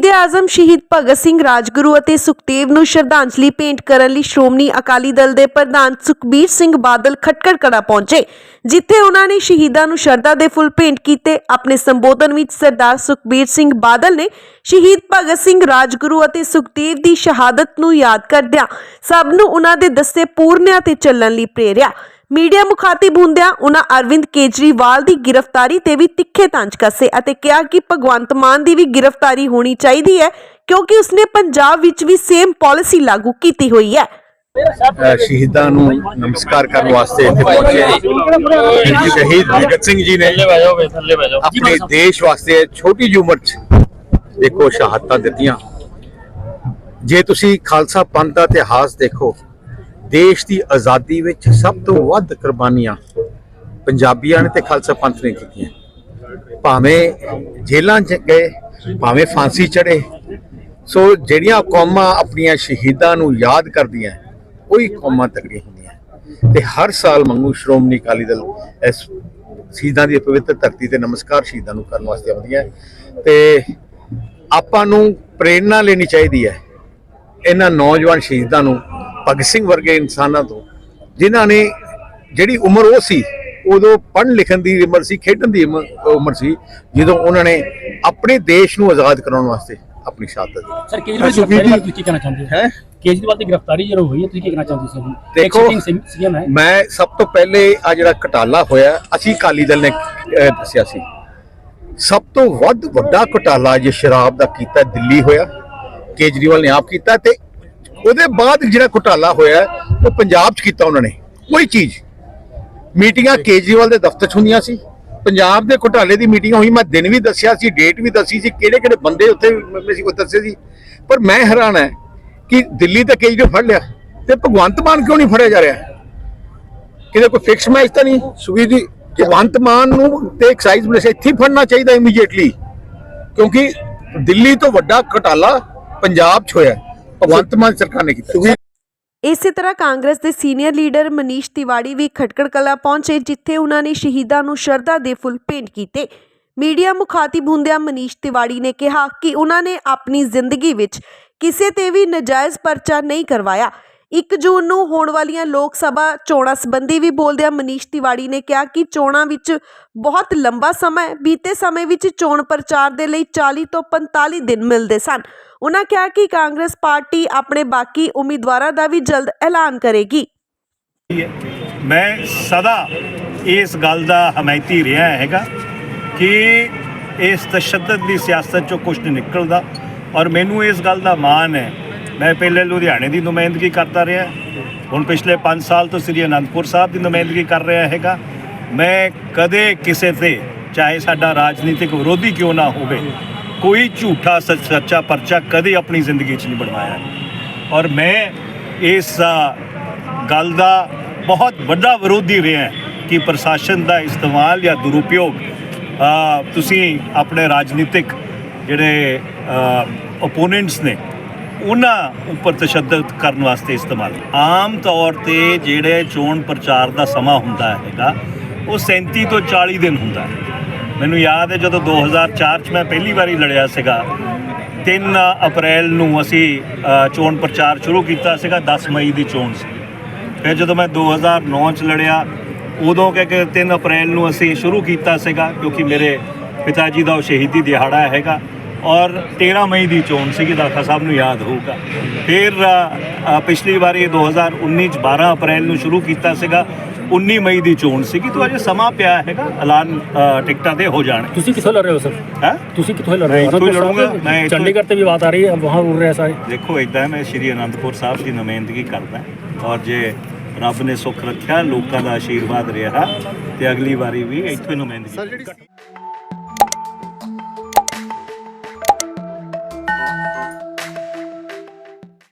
ਸ਼ਹੀਦ ਆਜ਼ਮ ਸ਼ਹੀਦ ਭਗਤ ਸਿੰਘ ਰਾਜਗੁਰੂ ਅਤੇ ਸੁਖਦੇਵ ਨੂੰ ਸ਼ਰਧਾਂਜਲੀ ਭੇਂਟ ਕਰਨ ਲਈ ਸ਼੍ਰੋਮਣੀ ਅਕਾਲੀ ਦਲ ਦੇ ਪ੍ਰਧਾਨ ਸੁਖਬੀਰ ਸਿੰਘ ਬਾਦਲ ਖਟਕੜ ਕਲਾ ਪਹੁੰਚੇ, ਜਿੱਥੇ ਉਹਨਾਂ ਨੇ ਸ਼ਹੀਦਾਂ ਨੂੰ ਸ਼ਰਧਾ ਦੇ ਫੁੱਲ ਭੇਂਟ ਕੀਤੇ। ਆਪਣੇ ਸੰਬੋਧਨ ਵਿੱਚ ਸਰਦਾਰ ਸੁਖਬੀਰ ਸਿੰਘ ਬਾਦਲ ਨੇ ਸ਼ਹੀਦ ਭਗਤ ਸਿੰਘ ਰਾਜਗੁਰੂ ਅਤੇ ਸੁਖਦੇਵ ਦੀ ਸ਼ਹਾਦਤ ਨੂੰ ਯਾਦ ਕਰਦਿਆਂ ਸਭ ਨੂੰ ਉਹਨਾਂ ਦੇ ਦੱਸੇ ਪੂਰਨਿਆਂ ਤੇ ਚੱਲਣ ਲਈ ਪ੍ਰੇਰਿਆ। ਮੀਡੀਆ ਮੁਖਾਤਿਬ ਹੁੰਦਿਆਂ ਉਹਨਾਂ ਅਰਵਿੰਦ ਕੇਜਰੀਵਾਲ ਦੀ ਗ੍ਰਿਫਤਾਰੀ ਤੇ ਵੀ ਤਿੱਖੇ ਤੰਜ ਕੱਸੇ ਅਤੇ ਕਿਹਾ ਕਿ ਭਗਵੰਤ ਮਾਨ ਦੀ ਵੀ ਗ੍ਰਿਫਤਾਰੀ ਹੋਣੀ ਚਾਹੀਦੀ ਹੈ ਕਿਉਂਕਿ ਉਸਨੇ ਪੰਜਾਬ ਵਿੱਚ ਵੀ ਸੇਮ ਪਾਲਿਸੀ ਲਾਗੂ ਕੀਤੀ ਹੋਈ ਹੈ। ਸ਼ਹੀਦਾਂ ਨੂੰ ਨਮਸਕਾਰ ਕਰਨ ਵਾਸਤੇ ਇੱਥੇ ਪਹੁੰਚੇ ਹਾਂ। ਸ਼ਹੀਦ ਭਗਤ ਸਿੰਘ ਜੀ ਨੇ ਆਪਣੇ ਦੇਸ਼ ਵਾਸਤੇ ਛੋਟੀ ਜਿਹੀ ਉਮਰ 'ਚ ਦੇਖੋ ਸ਼ਹਾਦਤਾਂ ਦਿੱਤੀਆਂ। ਜੇ ਤੁਸੀਂ ਖਾਲਸਾ ਪੰਥ ਦਾ ਇਤਿਹਾਸ ਦੇਖੋ ਦੇਸ਼ ਦੀ ਆਜ਼ਾਦੀ ਵਿੱਚ ਸਭ ਤੋਂ ਵੱਧ ਕੁਰਬਾਨੀਆਂ ਪੰਜਾਬੀਆਂ ਨੇ ਤੇ ਖਾਲਸਾ ਪੰਥ ਨੇ ਕੀਤੀਆਂ। ਭਾਵੇਂ ਜੇਲ੍ਹਾਂ 'ਚ ਗਏ, ਭਾਵੇਂ ਫਾਂਸੀ ਚੜੇ ਸੋ ਜਿਹੜੀਆਂ ਕੌਮਾਂ ਆਪਣੀਆਂ ਸ਼ਹੀਦਾਂ ਨੂੰ ਯਾਦ ਕਰਦੀਆਂ, ਉਹੀ ਕੌਮਾਂ ਤਕੜੀਆਂ ਹੁੰਦੀਆਂ। ਤੇ ਹਰ ਸਾਲ ਮੰਗੂ ਸ਼੍ਰੋਮਣੀ ਅਕਾਲੀ ਦਲ ਇਸ ਸ਼ਹੀਦਾਂ ਦੀ ਪਵਿੱਤਰ ਧਰਤੀ ਤੇ ਨਮਸਕਾਰ ਸ਼ਹੀਦਾਂ ਨੂੰ ਕਰਨ ਵਾਸਤੇ ਆਉਂਦੀਆਂ ਤੇ ਆਪਾਂ ਨੂੰ ਪ੍ਰੇਰਣਾ ਲੈਣੀ ਚਾਹੀਦੀ ਹੈ। ਇਹਨਾਂ ਨੌਜਵਾਨ ਸ਼ਹੀਦਾਂ ਨੂੰ ਭਗਤ ਸਿੰਘ ਵਰਗੇ ਇਨਸਾਨਾਂ ਤੋਂ ਜਿਨ੍ਹਾਂ ਨੇ ਜਿਹੜੀ ਉਮਰ ਉਹ ਸੀ ਉਦੋਂ ਪੜ੍ਹਨ ਲਿਖਣ ਦੀ ਉਮਰ ਸੀ ਖੇਡਣ ਦੀ ਉਮਰ ਸੀ ਜਦੋਂ ਉਹਨਾਂ ਨੇ ਆਪਣੇ ਦੇਸ਼ ਨੂੰ ਆਜ਼ਾਦ ਕਰਾਉਣ ਵਾਸਤੇ ਆਪਣੀ ਸ਼ਹਾਦਤ ਦਿੱਤੀ। ਸਰ ਕੇਜਰੀਵਾਲ ਦੀ ਤੁਸੀਂ ਕੀ ਕਹਿਣਾ ਚਾਹੁੰਦੇ ਹੋ? ਹੈ? ਕੇਜਰੀਵਾਲ ਦੀ ਗ੍ਰਿਫਤਾਰੀ ਜਦੋਂ ਹੋਈ ਹੈ ਤੁਸੀਂ ਕੀ ਕਹਿਣਾ ਚਾਹੁੰਦੇ ਸੀ ਦੇਖੋ, ਸੀਐਮ ਹੈ। ਮੈਂ ਸਭ ਤੋਂ ਪਹਿਲੇ ਆ ਜਿਹੜਾ ਘਟਾਲਾ ਹੋਇਆ ਅਸੀਂ ਅਕਾਲੀ ਦਲ ਨੇ ਦੱਸਿਆ ਸੀ। ਸਭ ਤੋਂ ਵੱਧ ਵੱਡਾ ਘਟਾਲਾ ਜੇ ਸ਼ਰਾਬ ਦਾ ਕੀਤਾ ਦਿੱਲੀ ਹੋਇਆ ਕੇਜਰੀਵਾਲ ਨੇ ਆਪ ਕੀਤਾ ਤੇ ਉਹਦੇ ਬਾਅਦ ਜਿਹੜਾ ਘੁਟਾਲਾ ਹੋਇਆ ਉਹ ਪੰਜਾਬ 'ਚ ਕੀਤਾ ਉਹਨਾਂ ਨੇ। ਕੋਈ ਚੀਜ਼। ਮੀਟਿੰਗਾਂ ਕੇਜਰੀਵਾਲ ਦੇ ਦਫ਼ਤਰ 'ਚ ਹੁੰਦੀਆਂ ਸੀ। ਪੰਜਾਬ ਦੇ ਘੁਟਾਲੇ ਦੀ ਮੀਟਿੰਗ ਹੋਈ ਮੈਂ ਦਿਨ ਵੀ ਦੱਸਿਆ ਸੀ, ਡੇਟ ਵੀ ਦੱਸੀ ਸੀ ਕਿਹੜੇ ਕਿਹੜੇ ਬੰਦੇ ਉੱਥੇ ਮੈਂ ਸੀ ਦੱਸੇ ਸੀ। ਪਰ ਮੈਂ ਹੈਰਾਨ ਹੈ ਕਿ ਦਿੱਲੀ ਤੇ ਕੇਜਰੀਵਾਲ ਫੜ ਲਿਆ। ਤੇ ਭਗਵੰਤ ਮਾਨ ਕਿਉਂ ਨਹੀਂ ਫੜਿਆ ਜਾ ਰਿਹਾ? ਕਿਤੇ ਕੋਈ ਫਿਕਸ ਮੈਚ ਤਾਂ ਨਹੀਂ? ਸੁਖੀ ਜੀ, ਭਗਵੰਤ ਮਾਨ ਨੂੰ ਤੇ ਐਕਸਾਈਜ਼ ਪੁਲਿਸ ਇੱਥੇ ਫੜਨਾ ਚਾਹੀਦਾ ਇਮੀਡੀਏਟਲੀ ਕਿਉਂਕਿ ਦਿੱਲੀ ਤੋਂ ਵੱਡਾ ਘਟਾਲਾ ਪੰਜਾਬ 'ਚ ਹੋਇਆ ਭਗਵੰਤ ਮਾਨ ਸਰਕਾਰ ਨੇ ਕੀਤਾ। ਇਸੇ ਤਰ੍ਹਾਂ ਕਾਂਗਰਸ ਦੇ ਸੀਨੀਅਰ ਲੀਡਰ ਮਨੀਸ਼ ਤਿਵਾੜੀ ਵੀ ਖਟਕੜ ਕਲਾ ਪਹੁੰਚੇ ਜਿੱਥੇ ਉਹਨਾਂ ਨੇ ਸ਼ਹੀਦਾਂ ਨੂੰ ਸ਼ਰਧਾ ਦੇ ਫੁੱਲ ਭੇਂਟ ਕੀਤੇ। ਮੀਡੀਆ ਮੁਖਾਤਿਬ ਹੁੰਦਿਆਂ ਮਨੀਸ਼ ਤਿਵਾੜੀ ਨੇ ਕਿਹਾ ਕਿ ਉਹਨਾਂ ਨੇ ਆਪਣੀ ਜ਼ਿੰਦਗੀ ਵਿੱਚ ਕਿਸੇ ਤੇ ਵੀ ਨਜਾਇਜ਼ ਪਰਚਾ ਨਹੀਂ ਕਰਵਾਇਆ। 1 ਜੂਨ ਨੂੰ ਹੋਣ ਵਾਲੀਆਂ ਲੋਕ ਸਭਾ ਚੋਣਾਂ ਸੰਬੰਧੀ ਵੀ ਬੋਲਦਿਆਂ ਮਨੀਸ਼ ਤਿਵਾੜੀ ਨੇ ਕਿਹਾ ਕਿ ਚੋਣਾਂ ਵਿੱਚ ਬਹੁਤ ਲੰਬਾ ਸਮਾਂ ਬੀਤੇ ਸਮੇਂ ਵਿੱਚ ਚੋਣ ਪ੍ਰਚਾਰ ਦੇ ਲਈ 40 ਤੋਂ 45 ਦਿਨ ਮਿਲਦੇ ਸਨ। ਉਹਨਾਂ ਕਿਹਾ ਕਿ ਕਾਂਗਰਸ ਪਾਰਟੀ ਆਪਣੇ ਬਾਕੀ ਉਮੀਦਵਾਰਾਂ ਦਾ ਵੀ ਜਲਦ ਐਲਾਨ ਕਰੇਗੀ। ਮੈਂ ਸਦਾ ਇਸ ਗੱਲ ਦਾ ਹਮਾਇਤੀ ਰਿਹਾ ਹੈਗਾ ਕਿ ਇਸ ਤਸ਼ੱਦਦ ਦੀ ਸਿਆਸਤ ਚੋਂ ਕੁਝ ਨਹੀਂ ਨਿਕਲਦਾ ਔਰ ਮੈਨੂੰ ਇਸ ਗੱਲ ਦਾ ਮਾਣ ਹੈ। ਮੈਂ ਪਹਿਲੇ ਲੁਧਿਆਣੇ ਦੀ ਨੁਮਾਇੰਦਗੀ ਕਰਦਾ ਰਿਹਾ। ਹੁਣ ਪਿਛਲੇ 5 ਸਾਲ ਤੋਂ ਸ੍ਰੀ ਅਨੰਦਪੁਰ ਸਾਹਿਬ ਦੀ ਨੁਮਾਇੰਦਗੀ ਕਰ ਰਿਹਾ ਹੈਗਾ। ਮੈਂ ਕਦੇ ਕਿਸੇ ਤੇ, ਚਾਹੇ ਸਾਡਾ ਰਾਜਨੀਤਿਕ ਵਿਰੋਧੀ ਕਿਉਂ ਨਾ ਹੋਵੇ ਕੋਈ ਝੂਠਾ ਸੱਚ- ਸੱਚਾ ਪਰਚਾ ਕਦੇ ਆਪਣੀ ਜ਼ਿੰਦਗੀ 'ਚ ਨਹੀਂ ਬਣਵਾਇਆ। ਔਰ ਮੈਂ ਇਸ ਗੱਲ ਦਾ ਬਹੁਤ ਵੱਡਾ ਵਿਰੋਧੀ ਰਿਹਾ ਕਿ ਪ੍ਰਸ਼ਾਸਨ ਦਾ ਇਸਤੇਮਾਲ ਜਾਂ ਦੁਰਉਪਯੋਗ ਤੁਸੀਂ ਆਪਣੇ ਰਾਜਨੀਤਿਕ ਜਿਹੜੇ ਓਪੋਨੈਂਟਸ ਨੇ, ਉਹਨਾਂ ਉੱਪਰ ਤਸ਼ੱਦਦ ਕਰਨ ਵਾਸਤੇ ਇਸਤੇਮਾਲ। ਆਮ ਤੌਰ ਤੇ ਜਿਹੜੇ ਚੋਣ ਪ੍ਰਚਾਰ ਦਾ ਸਮਾਂ ਹੁੰਦਾ ਹੈਗਾ, ਉਹ 37 ਤੋਂ 40 ਦਿਨ ਹੁੰਦਾ ਹੈ। ਮੈਨੂੰ ਯਾਦ ਹੈ ਜਦੋਂ 2004 ਚ ਮੈਂ ਪਹਿਲੀ ਵਾਰੀ ਲੜਿਆ ਸੀਗਾ। 3 ਅਪ੍ਰੈਲ ਨੂੰ ਅਸੀਂ ਚੋਣ ਪ੍ਰਚਾਰ ਸ਼ੁਰੂ ਕੀਤਾ ਸੀਗਾ 10 ਮਈ ਦੀ ਚੋਣ ਸੀ। ਫਿਰ ਜਦੋਂ ਮੈਂ 2009 ਚ ਲੜਿਆ, ਉਦੋਂ ਕਹਿ ਕੇ 3 ਅਪ੍ਰੈਲ ਨੂੰ ਅਸੀਂ ਸ਼ੁਰੂ ਕੀਤਾ ਸੀਗਾ, ਕਿਉਂਕਿ ਮੇਰੇ ਪਿਤਾ ਜੀ ਦਾ ਉਹ ਸ਼ਹੀਦੀ ਦਿਹਾੜਾ ਹੈਗਾ। ਔਰ 13 ਮਈ ਦੀ ਚੋਣ ਸੀਗੀ ਦਾਖਾ ਸਾਹਿਬ ਨੂੰ ਯਾਦ ਹੋਊਗਾ। ਫਿਰ ਪਿਛਲੀ ਵਾਰੀ 2019 ਚ 12 ਅਪ੍ਰੈਲ ਨੂੰ ਸ਼ੁਰੂ ਕੀਤਾ ਸੀਗਾ 19 ਮਈ ਦੀ ਚੋਣ ਸੀਗੀ ਤਾਂ ਅਜੇ ਸਮਾਂ ਪਿਆ ਹੈਗਾ ਐਲਾਨ ਟਿਕਟਾਂ ਦੇ ਹੋ ਜਾਣ। ਤੁਸੀਂ ਕਿੱਥੋਂ ਲੜ ਰਹੇ ਹੋ ਸਰ? ਹੈ? ਤੁਸੀਂ ਕਿੱਥੋਂ ਲੜ ਮੈਂ ਰਹੇ ਹੋ ਸਾਹਿਬ ਲੜੂੰਗਾ, ਮੈਂ ਚੰਡੀਗੜ੍ਹ ਤੇ ਵੀ ਬਾਤ ਆ ਰਹੀ ਹੈ ਵਹਾਂ ਉੜ ਰਹੇ ਸਾਰੇ। ਦੇਖੋ ਇਦਾਂ ਮੈਂ ਸ਼੍ਰੀ ਅਨੰਦਪੁਰ ਸਾਹਿਬ ਦੀ ਨੁਮਾਇੰਦਗੀ ਕਰਦਾ ਔਰ ਜੇ ਰੱਬ ਨੇ ਸੁੱਖ ਰੱਖਿਆ ਲੋਕਾਂ ਦਾ ਆਸ਼ੀਰਵਾਦ ਰਿਹਾ ਤੇ ਅਗਲੀ ਵਾਰੀ ਵੀ ਇੱਥੋਂ ਨੁਮਾਇੰਦਗੀ